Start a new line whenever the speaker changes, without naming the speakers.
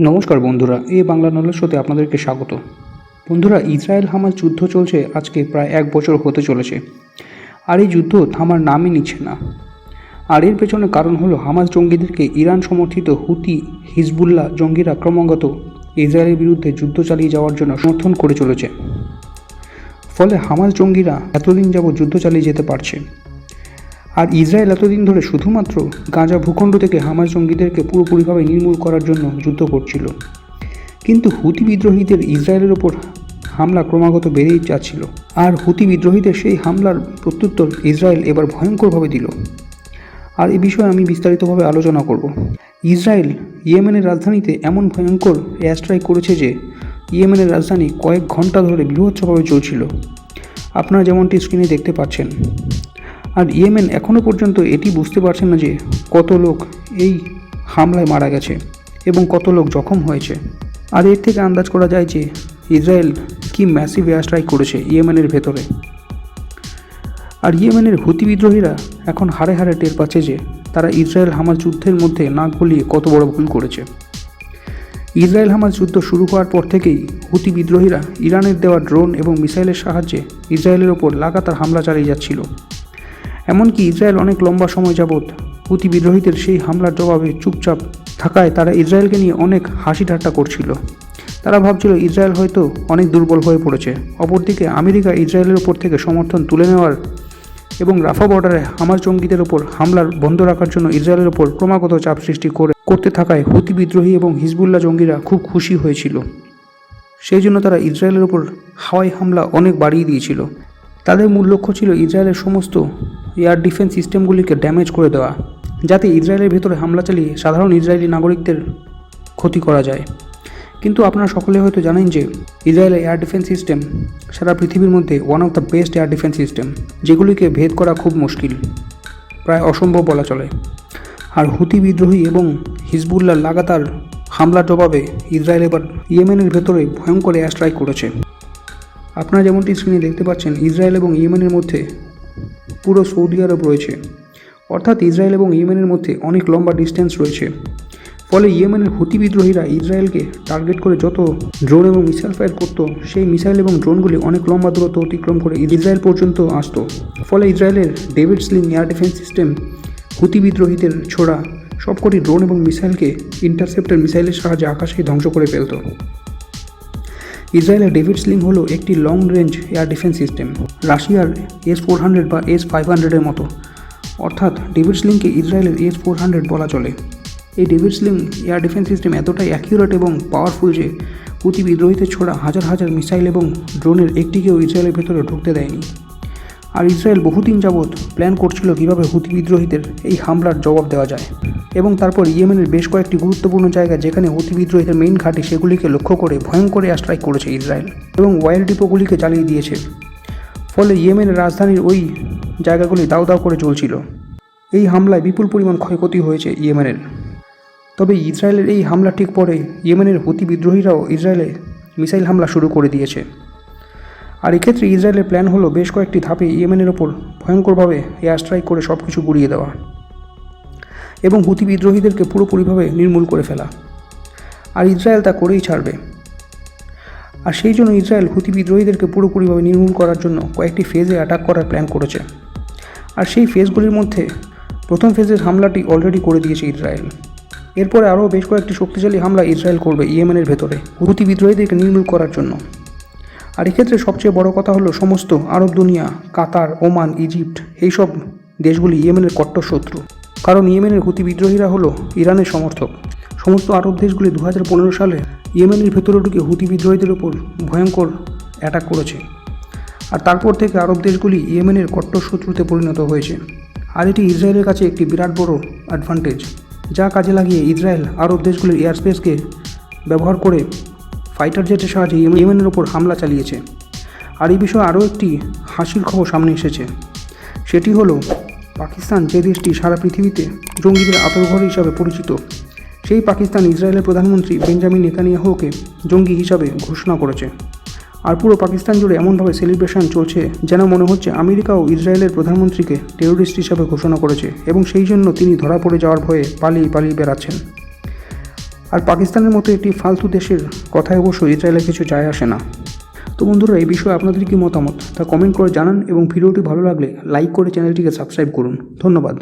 নমস্কার বন্ধুরা এই বাংলা নলেজ শোতে আপনাদেরকে স্বাগত। বন্ধুরা, ইসরায়েল হামাস যুদ্ধ চলছে আজকে প্রায় এক বছর হতে চলেছে। আর এই যুদ্ধ থামার নামই নিচ্ছে না। আর এর পেছনে কারণ হলো হামাস জঙ্গিদেরকে ইরান সমর্থিত হুতি, হিজবুল্লাহ জঙ্গিরা ক্রমাগত ইসরায়েলের বিরুদ্ধে যুদ্ধ চালিয়ে যাওয়ার জন্য সমর্থন করে চলেছে। ফলে হামাস জঙ্গিরা এতদিন যাবৎ যুদ্ধ চালিয়ে যেতে পারছে। আর ইসরায়েল এতদিন ধরে শুধুমাত্র গাঁজা ভূখণ্ড থেকে হামাস জঙ্গিদেরকে পুরোপুরিভাবে নির্মূল করার জন্য যুদ্ধ করছিল। কিন্তু হুতি বিদ্রোহীদের ইসরায়েলের ওপর হামলা ক্রমাগত বেড়েই যাচ্ছিল। আর হুতি বিদ্রোহীদের সেই হামলার প্রত্যুত্তর ইসরায়েল এবার ভয়ঙ্করভাবে দিল। আর এ বিষয়ে আমি বিস্তারিতভাবে আলোচনা করব। ইসরায়েল ইয়েমেনের রাজধানীতে এমন ভয়ঙ্কর এয়ার স্ট্রাইক করেছে যে, ইয়েমেনের রাজধানী কয়েক ঘণ্টা ধরে বৃহৎসভাবে চলছিল। আপনারা যেমনটি স্ক্রিনে দেখতে পাচ্ছেন আর ইয়েমেন এখনও পর্যন্ত এটি বুঝতে পারছে না যে কত লোক এই হামলায় মারা গেছে এবং কত লোক জখম হয়েছে। আর এর থেকে আন্দাজ করা যায় যে ইসরায়েল কি ম্যাসিভ এয়ার স্ট্রাইক করেছে ইয়েমেনের ভেতরে। আর ইয়েমেনের হুতি বিদ্রোহীরা এখন হারে হারে টের পাচ্ছে যে তারা ইসরায়েল হামাস যুদ্ধের মধ্যে নাক গলিয়ে কত বড় ভুল করেছে। ইসরায়েল হামাস যুদ্ধ শুরু হওয়ার পর থেকেই হুতি বিদ্রোহীরা ইরানের দেওয়া ড্রোন এবং মিসাইলের সাহায্যে ইসরায়েলের ওপর লাগাতার হামলা চালিয়ে যাচ্ছিল। এমনকি ইসরায়েল অনেক লম্বা সময় যাবৎ হুতি বিদ্রোহীদের সেই হামলার জবাবে চুপচাপ থাকায় তারা ইসরায়েলকে নিয়ে অনেক হাসি ঠাট্টা করছিল। তারা ভাবছিল ইসরায়েল হয়তো অনেক দুর্বল হয়ে পড়েছে। অপরদিকে আমেরিকা ইসরায়েলের ওপর থেকে সমর্থন তুলে নেওয়ার এবং রাফা বর্ডারে হামাস জঙ্গিদের ওপর হামলার বন্ধ রাখার জন্য ইসরায়েলের ওপর ক্রমাগত চাপ সৃষ্টি করে, করতে থাকায় হুতি বিদ্রোহী এবং হিজবুল্লাহ জঙ্গিরা খুব খুশি হয়েছিল। সেই জন্য তারা ইসরায়েলের ওপর হাওয়াই হামলা অনেক বাড়িয়ে দিয়েছিল। তাদের মূল লক্ষ্য ছিল ইসরায়েলের সমস্ত এয়ার ডিফেন্স সিস্টেমগুলিকে ড্যামেজ করে দেওয়া, যাতে ইসরায়েলের ভেতরে হামলা চালিয়ে সাধারণ ইসরায়েলি নাগরিকদের ক্ষতি করা যায়। কিন্তু আপনারা সকলে হয়তো জানেন যে ইসরায়েলের এয়ার ডিফেন্স সিস্টেম সারা পৃথিবীর মধ্যে one of the best air defence system, যেগুলিকে ভেদ করা খুব মুশকিল, প্রায় অসম্ভব বলা চলে। আর হুতি বিদ্রোহী এবং হিজবুল্লাহ লাগাতার হামলার জবাবে ইসরায়েল এবার ইয়েমেনের ভেতরে ভয়ঙ্কর এয়ার স্ট্রাইক করেছে। আপনারা যেমনটি স্ক্রিনে দেখতে পাচ্ছেন, ইসরায়েল এবং ইয়েমেনের মধ্যে পুরো সৌদি আরব রয়েছে। অর্থাৎ ইসরায়েল এবং ইয়েমেনের মধ্যে অনেক লম্বা ডিস্টেন্স রয়েছে। ফলে ইয়েমেনের হুতি বিদ্রোহীরা ইসরায়েলকে টার্গেট করে যত ড্রোন এবং মিসাইল ফায়ার করতো, সেই মিসাইল এবং ড্রোনগুলি অনেক লম্বা দূরত্ব অতিক্রম করে ইসরায়েল পর্যন্ত আসতো। ফলে ইসরায়েলের David sling air defence system Houthi বিদ্রোহীদের ছোড়া সবকটি ড্রোন এবং মিসাইলকে ইন্টারসেপ্টার মিসাইলের সাহায্যে আকাশে ধ্বংস করে ফেলত। ইসরায়েলের ডেভিড স্লিং হলো একটি long range air defence system রাশিয়ার এস ফোর হান্ড্রেড বা এস ফাইভ হান্ড্রেডের মতো। অর্থাৎ ডেভিড স্লিংকে ইসরায়েলের এস ফোর হান্ড্রেড বলা চলে। এই David Sling air defence system এতটাই অ্যাকিউরেট এবং পাওয়ারফুল যে হুতি বিদ্রোহীদের ছোড়া হাজার হাজার মিসাইল এবং ড্রোনের একটিকেও ইসরায়েলের ভেতরে ঢুকতে দেয়নি। আর ইসরায়েল বহুদিন যাবৎ প্ল্যান করছিল কীভাবে হুতি বিদ্রোহীদের এই হামলার জবাব দেওয়া যায়। এবং তারপর ইয়েমেনের বেশ কয়েকটি গুরুত্বপূর্ণ জায়গা যেখানে হুতি বিদ্রোহীদের মেইন ঘাঁটি সেগুলিকে লক্ষ্য করে ভয়ঙ্কর স্ট্রাইক করেছে ইসরায়েল এবং ওয়াইল ডিপোগুলিকে জ্বালিয়ে দিয়েছে। ফলে ইয়েমেনের রাজধানীর ওই জায়গাগুলি দাউ দাউ করে চলছিল। এই হামলায় বিপুল পরিমাণ ক্ষয়ক্ষতি হয়েছে ইয়েমেনের। তবে ইসরায়েলের এই হামলা ঠিক পরে ইয়েমেনের হুতি বিদ্রোহীরাও ইসরায়েলে মিসাইল হামলা শুরু করে দিয়েছে। আর এক্ষেত্রে ইসরায়েলের প্ল্যান হলো বেশ কয়েকটি ধাপে ইয়েমেনের ওপর ভয়ঙ্করভাবে এয়ার স্ট্রাইক করে সব কিছু গুড়িয়ে দেওয়া এবং হুতি বিদ্রোহীদেরকে পুরোপুরিভাবে নির্মূল করে ফেলা। আর ইসরায়েল তা করেই ছাড়বে। আর সেই জন্য ইসরায়েল হুতি বিদ্রোহীদেরকে পুরোপুরিভাবে নির্মূল করার জন্য কয়েকটি ফেজে অ্যাটাক করার প্ল্যান করেছে। আর সেই ফেজগুলির মধ্যে প্রথম ফেজের হামলাটি অলরেডি করে দিয়েছে ইসরায়েল। এরপরে আরও বেশ কয়েকটি শক্তিশালী হামলা ইসরায়েল করবে ইয়েমেনের ভেতরে হুতি বিদ্রোহীদেরকে নির্মূল করার জন্য। আর এক্ষেত্রে সবচেয়ে বড় কথা হলো সমস্ত আরব দুনিয়া, কাতার, ওমান, ইজিপ্ট এইসব দেশগুলি ইয়েমেনের কট্টর শত্রু। কারণ ইয়েমেনের হুতি বিদ্রোহীরা হলো ইরানের সমর্থক। সমস্ত আরব দেশগুলি দু হাজার পনেরো সালে ইয়েমেনের ভেতরে ঢুকে হুতি বিদ্রোহীদের ওপর ভয়ঙ্কর অ্যাটাক করেছে। আর তারপর থেকে আরব দেশগুলি ইয়েমেনের কট্টর শত্রুতে পরিণত হয়েছে। আর এটি ইসরায়েলের কাছে একটি বিরাট বড় অ্যাডভান্টেজ যা কাজে লাগিয়ে ইসরায়েল আরব দেশগুলির এয়ার স্পেসকে ব্যবহার করে ফাইটার জেটের সাহায্যে ইয়েমেনের ওপর হামলা চালিয়েছে। আর এই বিষয়ে আরও একটি হাসির খবর সামনে এসেছে। সেটি হলো পাকিস্তান যে দেশটি সারা পৃথিবীতে জঙ্গিদের আতঙ্কঘর হিসাবে পরিচিত সেই পাকিস্তান ইসরায়েলের প্রধানমন্ত্রী বেঞ্জামিন নেতানিয়াহুকে জঙ্গি হিসাবে ঘোষণা করেছে। আর পুরো পাকিস্তান জুড়ে এমনভাবে সেলিব্রেশন চলছে যেন মনে হচ্ছে আমেরিকাও ইসরায়েলের প্রধানমন্ত্রীকে টেরোরিস্ট হিসাবে ঘোষণা করেছে এবং সেই জন্য তিনি ধরা পড়ে যাওয়ার ভয়ে পালিয়ে পালিয়ে বেড়াচ্ছেন। আর পাকিস্তানের মতো একটি ফালতু দেশের কথায় অবশ্য ইসরায়েলের কিছু যায় আসে না। তো বন্ধুরা, এই বিষয়ে আপনাদের কি মতামত? তা কমেন্ট করে জানান এবং ভিডিওটি ভালো লাগলে লাইক করে চ্যানেলটিকে সাবস্ক্রাইব করুন। ধন্যবাদ।